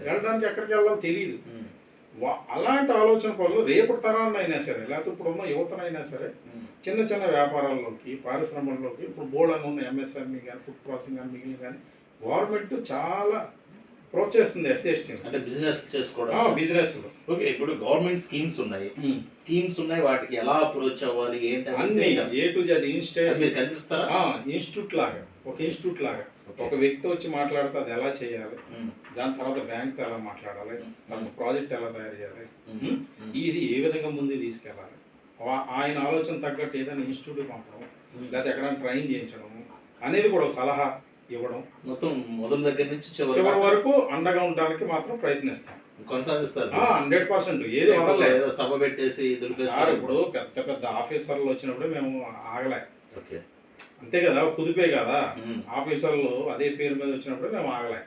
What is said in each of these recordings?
వెళ్ళడానికి ఎక్కడికి వెళ్ళాలో తెలియదు వా- అలాంటి ఆలోచన పనులు రేపటి తరాన్ని అయినా సరే లేకపోతే ఇప్పుడున్న యువతనైనా సరే ఉమ్, చిన్న చిన్న వ్యాపారాల్లోకి పారిశ్రమల్లోకి ఇప్పుడు బోర్డు అని ఉన్న ఎంఎస్ఎంఈ కానీ ఫుడ్ ప్రాసెసింగ్ కానీ మిగిలిన కానీ గవర్నమెంట్ చాలా ప్రోత్సహిస్తుంది ఎస్సీ అంటే బిజినెస్ చేసుకోవడం. బిజినెస్. ఓకే ఇప్పుడు గవర్నమెంట్ స్కీమ్స్ ఉన్నాయి. స్కీమ్స్ ఉన్నాయి వాటికి ఎలా అప్రోచ్ అవ్వాలి ఏంటి అన్ని. ఏ టు జెడ్ అది ఇన్స్టేట్ మీరు కనిపిస్తారా? ఇన్స్టిట్యూట్ లాగా ఒక ఇన్స్టిట్యూట్ లాగా. ఒక వ్యక్తి వచ్చి మాట్లాడితే అది ఎలా చేయాలి? దాని తర్వాత బ్యాంక్తో ఎలా మాట్లాడాలి? తమ ప్రాజెక్ట్ ఎలా తయారు చేయాలి? ఇది ఏ విధంగా ముందు తీసుకెళ్ళాలి? ఆయన ఆలోచన తగ్గట్టు ఏదైనా ఇన్స్టిట్యూట్ పంపడం. లేకపోతే ఎక్కడైనా ట్రైన్ చేయించడం అనేది కూడా ఒక సలహా. ఇవ్వడం. మొత్తం మొదటి దగ్గర నుంచి చివరి వరకు అండగా ఉండడానికి మాత్రం ప్రయత్నిస్తాం. కొనసాగిస్తారు. హండ్రెడ్ పర్సెంట్ ఏది వదలలేదు సభ పెట్టేసి సార్ ఇప్పుడు పెద్ద పెద్ద ఆఫీసర్లు వచ్చినప్పుడు మేము ఆగలే. ఓకే. అంతే కదా కుదిపే కదా. ఆఫీసర్లు అదే పేరు మీద వచ్చినప్పుడు మేము ఆగలే.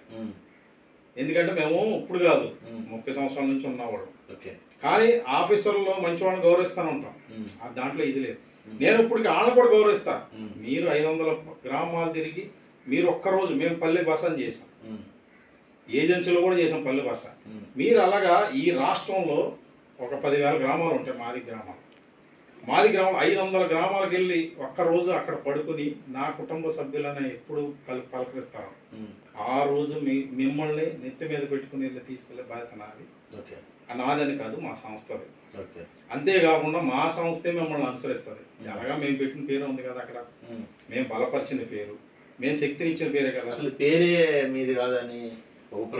ఎందుకంటే మేము ఇప్పుడు కాదు ముప్పై సంవత్సరాల నుంచి ఉన్నవాడు ఓకే. కానీ ఆఫీసర్లో మంచి వాళ్ళని గౌరవిస్తూనే ఉంటాం దాంట్లో ఇది లేదు. నేను ఇప్పటికి వాళ్ళని కూడా గౌరవిస్తా. ఉమ్, మీరు ఐదు వందల గ్రామాలు తిరిగి మీరు ఒక్కరోజు మేము పల్లె బసని చేసాం. ఏజెన్సీలో కూడా చేసాం పల్లె బస. మీరు అలాగా ఈ రాష్ట్రంలో ఒక పదివేల గ్రామాలు ఉంటాయి మాది గ్రామాలు మాది గ్రామం ఐదు వందల గ్రామాలకు వెళ్ళి ఒక్కరోజు అక్కడ పడుకుని నా కుటుంబ సభ్యులని ఎప్పుడు కల్ పలకరిస్తాను. ఆ రోజు మీ మిమ్మల్ని నెత్తి మీద పెట్టుకుని వెళ్ళి తీసుకెళ్ళే బాధ్యత నాది. నాదని కాదు మా సంస్థది. అంతేకాకుండా మా సంస్థే మిమ్మల్ని అనుసరిస్తుంది. ఎలాగా మేము పెట్టిన పేరు ఉంది కదా అక్కడ. మేము బలపరిచిన పేరు. మేము శక్తినిచ్చిన పేరే కదా. అసలు పేరే మీది కాదని ఒక